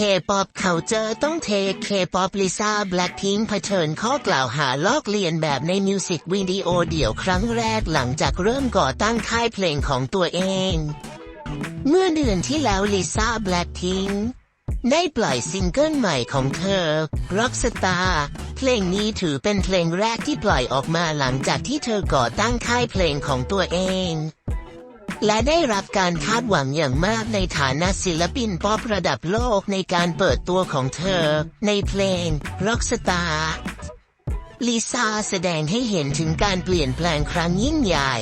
K-POP Culture ต้องเท K-POP Lisa Blackpink เผชิญข้อกล่าวหาลอกเลียนแบบในมิวสิกวิดีโอเดี่ยวครั้งแรกหลังจากเริ่มก่อตั้งค่ายเพลงของตัวเอง เมื่อเดือนที่แล้ว Lisa Blackpink ได้ปล่อยซิงเกิลใหม่ของเธอ Rockstar เพลงนี้ถือเป็นเพลงแรกที่ปล่อยออกมาหลังจากที่เธอก่อตั้งค่ายเพลงของตัวเอง และได้รับการคาดหวังอย่างมากในฐานะศิลปินป๊อประดับโลกในการเปิดตัวของเธอ ในเพลง Rockstar ลิซ่าแสดงให้เห็นถึงการเปลี่ยนแปลงครั้งยิ่งใหญ่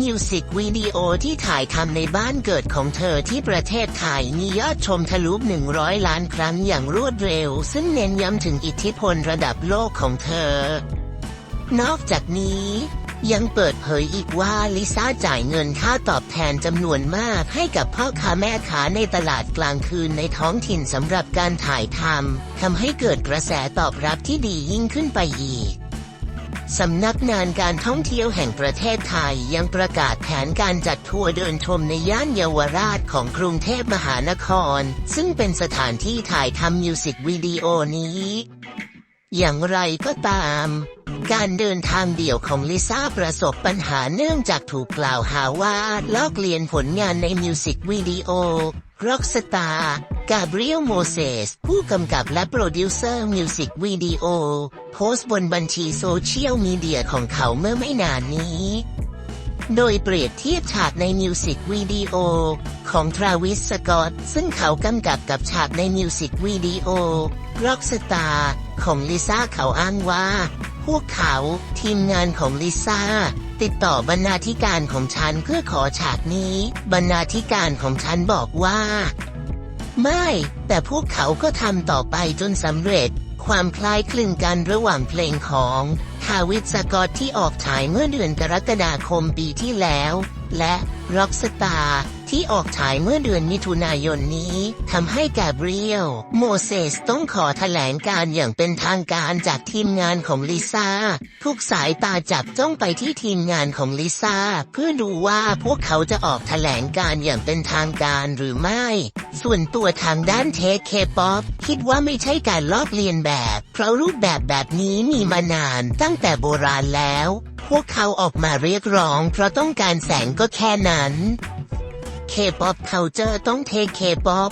มิวสิกวิดีโอที่ถ่ายทำในบ้านเกิดของเธอที่ประเทศไทยมียอดชมทะลุ 100 ล้านครั้งอย่างรวดเร็ว ซึ่งเน้นย้ำถึงอิทธิพลระดับโลกของเธอ นอกจากนี้ ยังเปิดเผยอีกว่าลิซ่าจ่ายเงินค่าตอบแทนจำนวนมากให้กับพ่อค้าแม่ค้าในตลาดกลางคืนในท้องถิ่นสำหรับการถ่ายทำทำให้เกิดกระแสตอบรับที่ดียิ่งขึ้นไปอีกสำนักงานการท่องเที่ยวแห่งประเทศไทยยังประกาศแผนการจัดทัวร์เดินชมในย่านเยาวราชของกรุงเทพมหานคร ซึ่งเป็นสถานที่ถ่ายทำมิวสิกวิดีโอนี้ อย่างไรก็ตาม การเดินทางเดี่ยวของลิซ่าประสบปัญหาเนื่องจากถูกกล่าวหาว่าลอกเลียนผลงานในมิวสิกวิดีโอ Rockstar กาเบรียลโมเสสผู้กำกับและโปรดิวเซอร์มิวสิกวิดีโอโพสต์บนบัญชีโซเชียลมีเดียของเขาเมื่อไม่นานนี้ โดยเปรียบเทียบฉากในมิวสิกวิดีโอของทราวิสสกอตซึ่งเขากำกับกับฉากในมิวสิกวิดีโอ Rockstar ของลิซ่าเขาอ้างว่า พวกเขา ทีมงานของลิซ่า ติดต่อบรรณาธิการของฉันเพื่อขอฉากนี้ บรรณาธิการของฉันบอกว่า ไม่ แต่พวกเขาก็ทำต่อไปจนสำเร็จ ความคล้ายคลึงกันระหว่างเพลงของทาวิสสกอตที่ออกฉายเมื่อเดือนกรกฎาคมปีที่แล้ว และร็อกสตาร์ที่ออกฉายเมื่อเดือนมิถุนายนนี้ทำให้แกเบรียลโมเสสต้องขอแถลงการอย่างเป็นทางการจากทีมงานของลิซ่า ทุกสายตาจับจ้องไปที่ทีมงานของลิซ่า เพื่อดูว่าพวกเขาจะออกแถลงการอย่างเป็นทางการหรือไม่ ส่วนตัวทางด้านเทคเคป๊อปคิดว่าไม่ใช่การลอกเลียนแบบ เพราะรูปแบบแบบนี้มีมานานตั้งแต่โบราณแล้ว พวกเขาออกมาเรียกร้อง เพราะต้องการแสงก็แค่นั้น K-POP Culture ต้องเท K-POP